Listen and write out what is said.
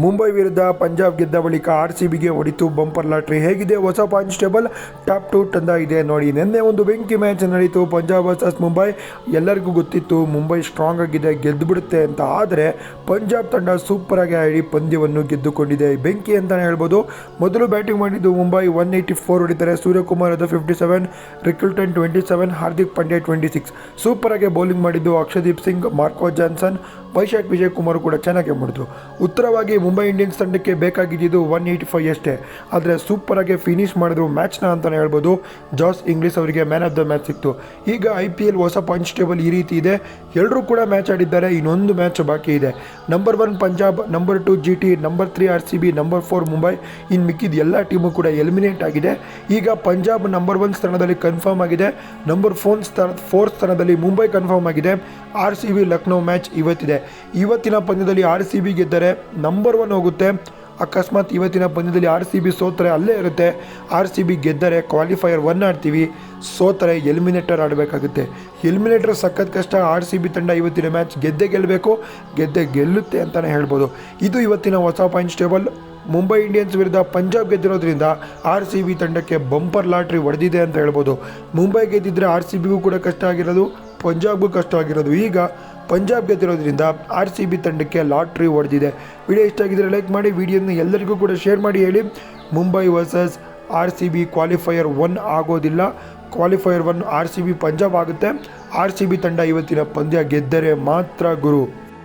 ಮುಂಬೈ ವಿರುದ್ಧ ಪಂಜಾಬ್ ಗೆದ್ದ ಬಳಿಕ ಆರ್ ಸಿ ಬಿಗೆ ಹೊಡಿತು ಬಂಪರ್ ಲಾಟ್ರಿ. ಹೇಗಿದೆ ಹೊಸ ಕಾನ್ಸ್ಟೇಬಲ್? ಟೇಬಲ್ ಟಾಪ್ ಟು ಇದೆ ನೋಡಿ. ನಿನ್ನೆ ಒಂದು ಬೆಂಕಿ ಮ್ಯಾಚ್ ನಡೀತು. ಪಂಜಾಬ್ ವರ್ಸಸ್ ಮುಂಬೈ. ಎಲ್ಲರಿಗೂ ಗೊತ್ತಿತ್ತು ಮುಂಬೈ ಸ್ಟ್ರಾಂಗ್ ಆಗಿದೆ ಗೆದ್ದು ಬಿಡುತ್ತೆ ಅಂತ. ಆದರೆ ಪಂಜಾಬ್ ತಂಡ ಸೂಪರ್ ಆಗಿ ಆಡಿ ಪಂದ್ಯವನ್ನು ಗೆದ್ದುಕೊಂಡಿದೆ. ಬೆಂಕಿ ಅಂತಲೇ ಹೇಳ್ಬೋದು. ಮೊದಲು ಬ್ಯಾಟಿಂಗ್ ಮಾಡಿದ್ದು ಮುಂಬೈ. ಒನ್ ಏಯ್ಟಿ ಫೋರ್ ಹೊಡಿತಾರೆ. ಸೂರ್ಯಕುಮಾರ್ ಅದು fifty seven Rickelton twenty seven Hardik Pandya twenty six super ಆಗಿ ಬೌಲಿಂಗ್ ಮಾಡಿದ್ದು ಅಕ್ಷದೀಪ್ ಸಿಂಗ್, ಮಾರ್ಕೋ ಜಾನ್ಸನ್ ವೈಶಾಖ್ ವಿಜಯ್ ಕುಮಾರ್ ಕೂಡ ಚೆನ್ನಾಗಿ ಮಾಡಿದ್ರು ಉತ್ತರವಾಗಿ ಮುಂಬೈ ಇಂಡಿಯನ್ಸ್ ತಂಡಕ್ಕೆ ಬೇಕಾಗಿದ್ದು ಒನ್ ಏಯ್ಟಿ ಫೈವ್ ಅಷ್ಟೇ. ಆದರೆ ಸೂಪರ್ ಆಗಿ ಫಿನಿಶ್ ಮಾಡಿದ್ರು ಮ್ಯಾಚ್ನ ಅಂತಲೇ ಹೇಳ್ಬೋದು. ಜಾಸ್ ಇಂಗ್ಲಿಷ್ ಅವರಿಗೆ ಮ್ಯಾನ್ ಆಫ್ ದ ಮ್ಯಾಚ್ ಸಿಕ್ತು. ಈಗ ಐ ಪಿ ಎಲ್ ಹೊಸ ಪಂಚ್ ಟೇಬಲ್ ಈ ರೀತಿ ಇದೆ. ಎಲ್ಲರೂ ಕೂಡ ಮ್ಯಾಚ್ ಆಡಿದ್ದಾರೆ. ಇನ್ನೊಂದು ಮ್ಯಾಚ್ ಬಾಕಿ ಇದೆ. Number one Punjab number two G T number three R C B number four Mumbai ಇನ್ನು ಮಿಕ್ಕಿದ ಎಲ್ಲ ಟೀಮು ಕೂಡ ಎಲಿಮಿನೇಟ್ ಆಗಿದೆ. ಈಗ ಪಂಜಾಬ್ ನಂಬರ್ ಒನ್ ಸ್ಥಾನದಲ್ಲಿ ಕನ್ಫರ್ಮ್ ಆಗಿದೆ. ನಂಬರ್ ಫೋನ್ ಸ್ಥಾನ ಫೋರ್ ಸ್ಥಾನದಲ್ಲಿ ಮುಂಬೈ ಕನ್ಫರ್ಮ್ ಆಗಿದೆ. R C B Lucknow match ಇವತ್ತಿದೆ. ಇವತ್ತಿನ ಪಂದ್ಯದಲ್ಲಿ ಆರ್ ಸಿ ಬಿ ಗೆದ್ದರೆ ನಂಬರ್ ಒನ್ ಹೋಗುತ್ತೆ. ಅಕಸ್ಮಾತ್ ಇವತ್ತಿನ ಪಂದ್ಯದಲ್ಲಿ ಆರ್ ಸಿ ಬಿ ಸೋತರೆ ಅಲ್ಲೇ ಇರುತ್ತೆ. ಆರ್ ಸಿ ಬಿ ಗೆದ್ದರೆ ಕ್ವಾಲಿಫೈಯರ್ ಒನ್ ಆಡ್ತೀವಿ. ಸೋತರೆ ಎಲಿಮಿನೇಟರ್ ಆಡಬೇಕಾಗುತ್ತೆ. ಎಲಿಮಿನೇಟರ್ ಸಖತ್ ಕಷ್ಟ. ಆರ್ ಸಿ ಬಿ ತಂಡ ಇವತ್ತಿನ ಮ್ಯಾಚ್ ಗೆದ್ದೇ ಗೆಲ್ಲಬೇಕು ಗೆದ್ದೇ ಗೆಲ್ಲುತ್ತೆ ಅಂತಲೇ ಹೇಳ್ಬೋದು. ಇದು ಇವತ್ತಿನ ಹೊಸ ಪಾಯಿಂಟ್ಸ್ ಟೇಬಲ್ ಮುಂಬೈ ಇಂಡಿಯನ್ಸ್ ವಿರುದ್ಧ ಪಂಜಾಬ್ ಗೆದ್ದಿರೋದ್ರಿಂದ ಆರ್ ಸಿ ಬಿ ತಂಡಕ್ಕೆ ಬಂಪರ್ ಲಾಟ್ರಿ ಹೊಡೆದಿದೆ ಅಂತ ಹೇಳ್ಬೋದು. ಮುಂಬೈ ಗೆದ್ದಿದ್ರೆ ಆರ್ ಸಿ ಬಿಗೂ ಕೂಡ ಕಷ್ಟ ಆಗಿರೋದು, ಪಂಜಾಬ್ಗೂ ಕಷ್ಟ ಆಗಿರೋದು. ಈಗ ಪಂಜಾಬ್ ಗೆದ್ದಿರೋದ್ರಿಂದ ಆರ್ ಸಿ ಬಿ ತಂಡಕ್ಕೆ ಲಾಟ್ರಿ ಹೊಡೆದಿದೆ. ವಿಡಿಯೋ ಇಷ್ಟ ಆಗಿದ್ರೆ ಲೈಕ್ ಮಾಡಿ, ವಿಡಿಯೋನ ಎಲ್ಲರಿಗೂ ಕೂಡ ಶೇರ್ ಮಾಡಿ ಹೇಳಿ. Mumbai versus R C B qualifier one ಆಗೋದಿಲ್ಲ. Qualifier one R C B Punjab ಆಗುತ್ತೆ. ಆರ್ ಸಿ ಬಿ ತಂಡ ಇವತ್ತಿನ ಪಂದ್ಯ ಗೆದ್ದರೆ ಮಾತ್ರ ಗುರು.